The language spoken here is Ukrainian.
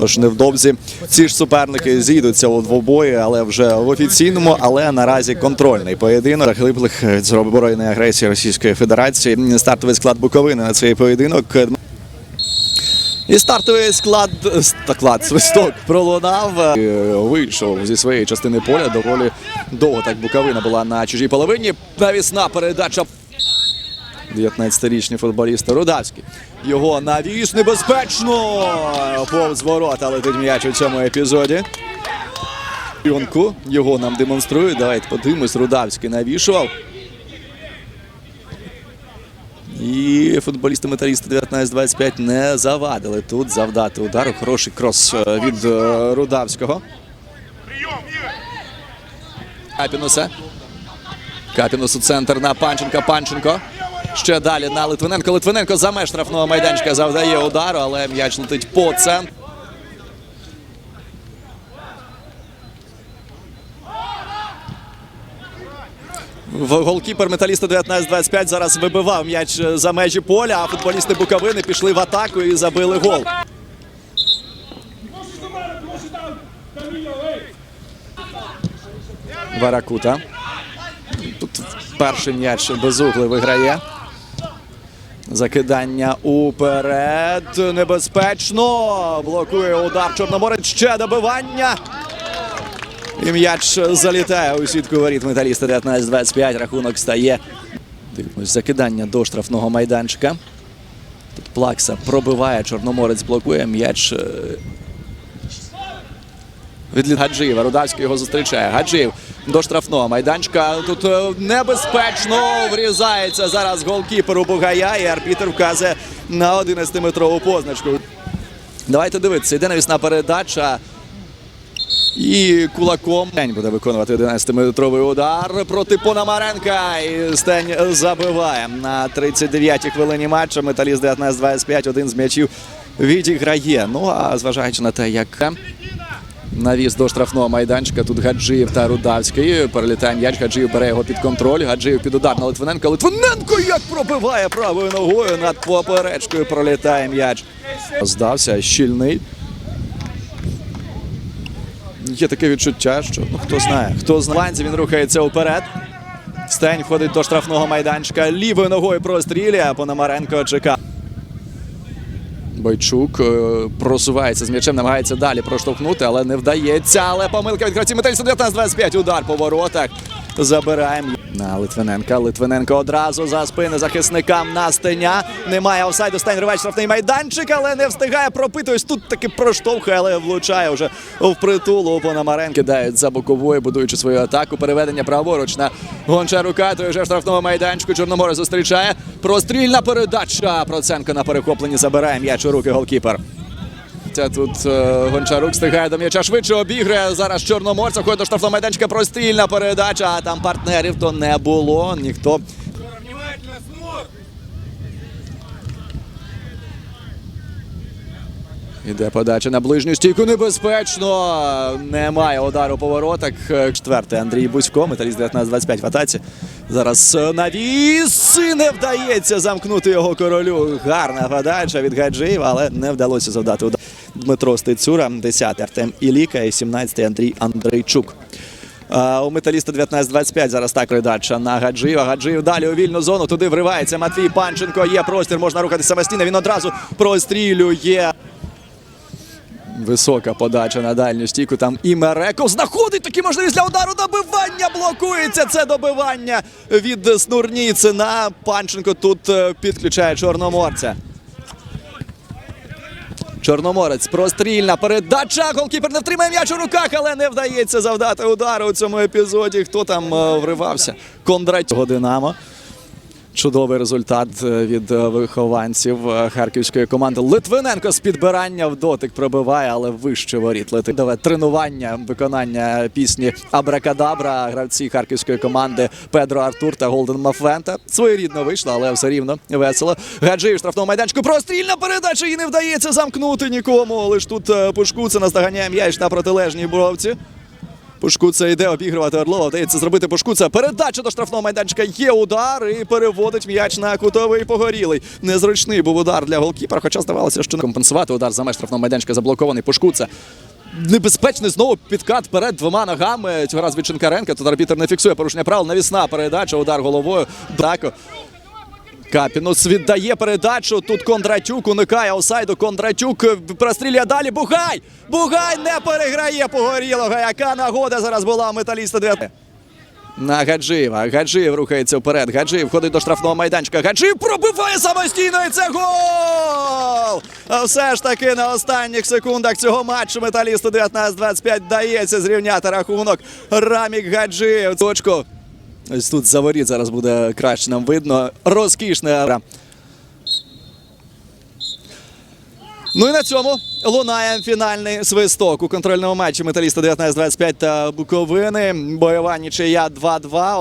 Тож невдовзі ці ж суперники зійдуться у двобої, але вже в офіційному, але наразі контрольний поєдинок заглиблих збройної агресії Російської Федерації. Стартовий склад Буковини на цей поєдинок. І стартовий склад склад свисток пролунав. Вийшов зі своєї частини поля. Доволі довго так Буковина була на чужій половині. Навісна передача 19-річний футболіст Рудавський. Його навіс небезпечно. Повз ворота летить м'яч у цьому епізоді. Піонку його нам демонструють. Давайте подивимось. Рудавський навішував. І футболісти металісти 19-25 не завадили тут завдати удару. Хороший крос е, від е, Рудавського. Капінуса. Капінус у центр на Панченка. Панченко. Ще далі на Литвиненко. Литвиненко за меж штрафного майданчика завдає удару, але м'яч летить по центру. Голкіпер металіста 19-25 зараз вибивав м'яч е, за межі поля, а футболісти Буковини пішли в атаку і забили гол. Варакута. Тут перший м'яч безугли виграє. Закидання уперед. Небезпечно. Блокує удар Чорноморець. Ще добивання. І м'яч залітає у сітку воріт металіста 19-25. Рахунок стає. Дивимось, закидання до штрафного майданчика. Тут Плакса пробиває, Чорноморець блокує. М'яч е, від Гаджиєва. Рудавський його зустрічає. Гаджиєв до штрафного майданчика. Тут е, небезпечно врізається зараз голкіпер у Бугая. І арбітр вказує на 11-метрову позначку. Давайте дивитися. Йде навісна передача. І кулаком Стень буде виконувати 11-метровий удар проти Пономаренка. І Стень забиває на 39-й хвилині матчу. Металіст 19-25, один з м'ячів відіграє. Ну а зважаючи на те, як навіс до штрафного майданчика, тут Гаджиєв та Рудавський. Перелітає м'яч, Гаджиєв бере його під контроль. Гаджиєв під удар на Литвиненка. Литвиненко як пробиває правою ногою над поперечкою. Пролітає м'яч. Здався щільний. Є таке відчуття, що ну хто знає, хто знає. Він рухається вперед. Стень входить до штрафного майданчика. Лівою ногою прострілює, Пономаренко чекає. Бойчук е, просувається з м'ячем, намагається далі проштовхнути, але не вдається. Але помилка від гравців металістів 19-25. Удар по воротах. Забираємо на Литвиненка. Литвиненко одразу за спини захисникам на стеня. Немає офсайду. Стень рве штрафний майданчик, але не встигає пробити. Ось тут таки проштовхує, але влучає вже в притулу у Кидають за боковою, будуючи свою атаку. Переведення праворуч на Гончарука. Той вже в штрафному майданчику. Чорноморе зустрічає. Прострільна передача. Проценко на перехопленні забирає м'яч у руки голкіпер. Це Тут е, Гончарук стигає до м'яча швидше обіграє. Зараз Чорноморця ходить до штрафного майданчика. Прострільна передача. А там партнерів то не було. Ніхто. Іде подача на ближню стійку. Небезпечно. Немає удару по Четвертий Андрій Бузько, металіст 19-25 в атаці. Зараз е, навіс. І не вдається замкнути його королю. Гарна подача від Гаджиєва, але не вдалося завдати удар. Дмитро Стецюра, 10-й Артем Іліка і 17-й Андрій Андрейчук. У металіста 19-25 зараз так передача на Гаджиєва. Гаджиєв далі у вільну зону. Туди вривається Матвій Панченко. Є простір, можна рухатися самостійно. Він одразу прострілює. Висока подача на дальню стійку. Там і Мереков знаходить такі можливість для удару. Добивання блокується. Це добивання від Снурніцина. Панченко тут е, підключає Чорноморця. Чорноморець прострільна передача. Голкіпер не втримає м'яч у руках, але не вдається завдати удару у цьому епізоді. Хто там е, вривався? Кондратьов Динамо. Чудовий результат е, від е, вихованців е, харківської команди. Литвиненко з підбирання в дотик пробиває, але вище воріт летить. Давай тренування виконання пісні Абракадабра. Гравці харківської команди Педро Артур та Голден Мафвента. Своєрідно вийшло, але все рівно весело. Гаджиїв штрафного майданчику. Прострільна передача і не вдається замкнути нікому. Лиш тут е, Пушкуца наздоганяє м'яч на протилежній бровці. Пушкуца йде обігрувати Орлова. Вдається зробити Пушкуца. Передача до штрафного майданчика. Є удар і переводить м'яч на кутовий погорілий. Незручний був удар для голкіпера, хоча здавалося, що компенсувати удар за меж штрафного майданчика заблокований Пушкуца. Небезпечний знову підкат перед двома ногами. Цього разу від Шинкаренка. Тут арбітер не фіксує порушення правил. Навісна передача, удар головою. Дако. Капінус віддає передачу. Тут Кондратюк уникає офсайду. Кондратюк е, прострілює далі. Бугай! Бугай не переграє погорілого. Яка нагода зараз була у металіста 9. На Гаджиєва. Гаджиєв рухається вперед. Гаджиєв ходить до штрафного майданчика. Гаджиєв пробиває самостійно і це гол! Все ж таки на останніх секундах цього матчу металісту 19-25 дається зрівняти рахунок. Рамік Гаджиєв. Точко. Ось тут за воріт зараз буде краще нам видно. Розкішна. Ну і на цьому лунає фінальний свисток у контрольному матчі металіста 19-25 та Буковини. Бойова нічия 2-2.